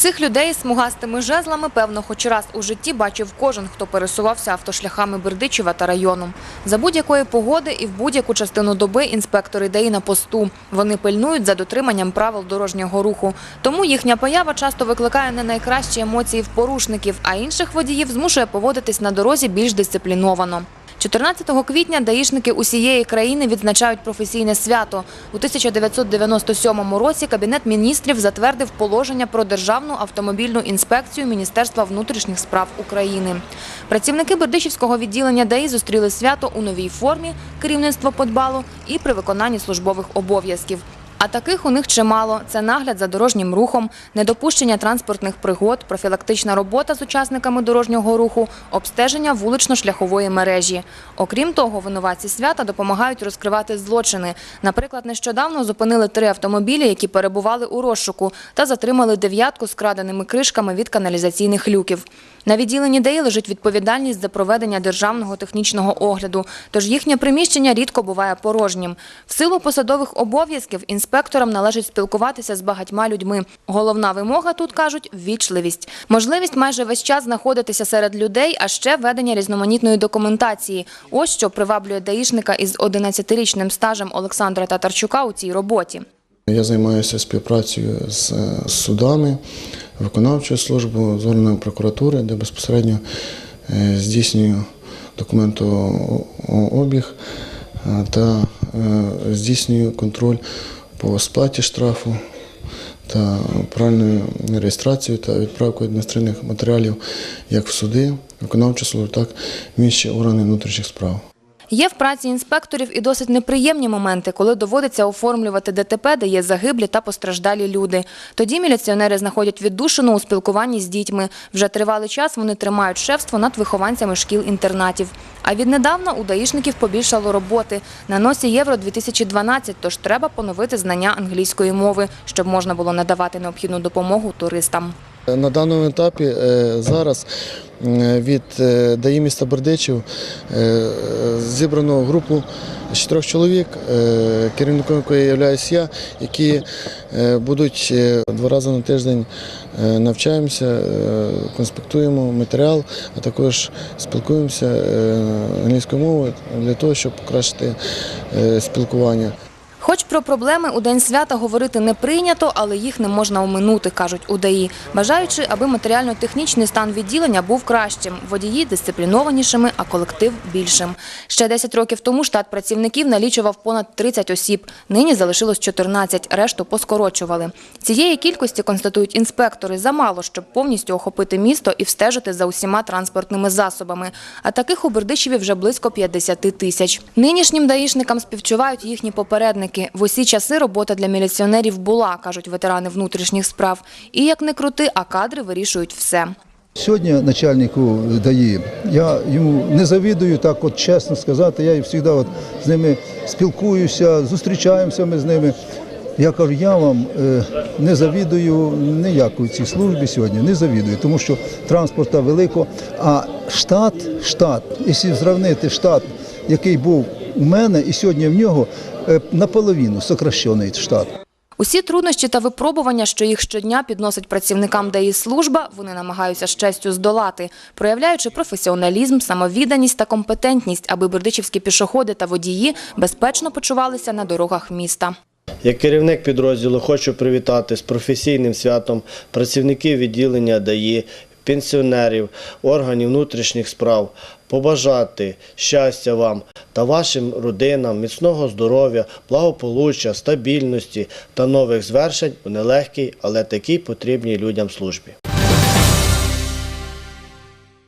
Цих людей з смугастими жезлами, певно, хоч раз у житті бачив кожен, хто пересувався автошляхами Бердичева та району. За будь-якої погоди і в будь-яку частину доби інспектори ДАІ на посту. Вони пильнують за дотриманням правил дорожнього руху. Тому їхня поява часто викликає не найкращі емоції в порушників, а інших водіїв змушує поводитись на дорозі більш дисципліновано. 14 квітня даїшники усієї країни відзначають професійне свято. У 1997 році Кабінет міністрів затвердив положення про державну автомобільну інспекцію Міністерства внутрішніх справ України. Працівники Бердичівського відділення ДАІ зустріли свято у новій формі, керівництво подбало і при виконанні службових обов'язків. А таких у них чимало. Це нагляд за дорожнім рухом, недопущення транспортних пригод, профілактична робота з учасниками дорожнього руху, обстеження вулично-шляхової мережі. Окрім того, винуватці свята допомагають розкривати злочини. Наприклад, нещодавно зупинили три автомобілі, які перебували у розшуку, та затримали дев'ятку з краденими кришками від каналізаційних люків. На відділенні ДАІ лежить відповідальність за проведення державного технічного огляду, тож їхнє приміщення рідко буває порожнім. В силу посадових обов'язків інспекторам належить спілкуватися з багатьма людьми. Головна вимога тут кажуть ввічливість, можливість майже весь час знаходитися серед людей, а ще ведення різноманітної документації. Ось що приваблює даїшника із 11-річним стажем Олександра Татарчука у цій роботі. Я займаюся співпрацею з е, судами, виконавчою службою, з органами прокуратури, де безпосередньо е, здійснюю документообіг е, та е, здійснюю контроль по сплаті штрафу та правильною реєстрацією та відправкою адміністративних матеріалів як в суди, виконавчу службу, так і в інші органи внутрішніх справ. Є в праці інспекторів і досить неприємні моменти, коли доводиться оформлювати ДТП, де є загиблі та постраждалі люди. Тоді міліціонери знаходять віддушину у спілкуванні з дітьми. Вже тривалий час вони тримають шефство над вихованцями шкіл-інтернатів. А віднедавна у даїшників побільшало роботи. На носі Євро 2012, тож треба поновити знання англійської мови, щоб можна було надавати необхідну допомогу туристам. На даному етапі е, зараз е, від е, ДАІ міста Бердичів е, зібрано групу з чотирьох чоловік, е, керівником якої є я, які е, будуть е, два рази на тиждень е, навчаємося, е, конспектуємо матеріал, а також спілкуємося е, англійською мовою для того, щоб покращити е, спілкування. Хоч про проблеми у день свята говорити не прийнято, але їх не можна оминути, кажуть у ДАІ, бажаючи, аби матеріально-технічний стан відділення був кращим, водії дисциплінованішими, а колектив більшим. Ще 10 років тому штат працівників налічував понад 30 осіб. Нині залишилось 14, решту поскорочували. Цієї кількості, констатують інспектори, замало, щоб повністю охопити місто і встежити за усіма транспортними засобами. А таких у Бердичеві вже близько 50 тисяч. Нинішнім даїшникам співчувають їхні попередники. В усі часи робота для міліціонерів була, кажуть ветерани внутрішніх справ. І як не крути, а кадри вирішують все. Сьогодні начальнику ДАІ, я йому не завідую, так от чесно сказати, я завжди от з ними спілкуюся, зустрічаємося ми з ними. Я кажу, я вам е, не завідую ніякої цій службі сьогодні, не завідую, тому що транспорта велико, а штат, штат, якщо зрівнити штат, який був у мене, і сьогодні в нього е, наполовину сокращений штат. Усі труднощі та випробування, що їх щодня підносить працівникам ДАІ служба, вони намагаються з честю здолати, проявляючи професіоналізм, самовідданість та компетентність, аби бердичівські пішоходи та водії безпечно почувалися на дорогах міста. Як керівник підрозділу хочу привітати з професійним святом працівників відділення ДАІ, пенсіонерів, органів внутрішніх справ, побажати щастя вам та вашим родинам, міцного здоров'я, благополуччя, стабільності та нових звершень у нелегкій, але такій потрібній людям службі.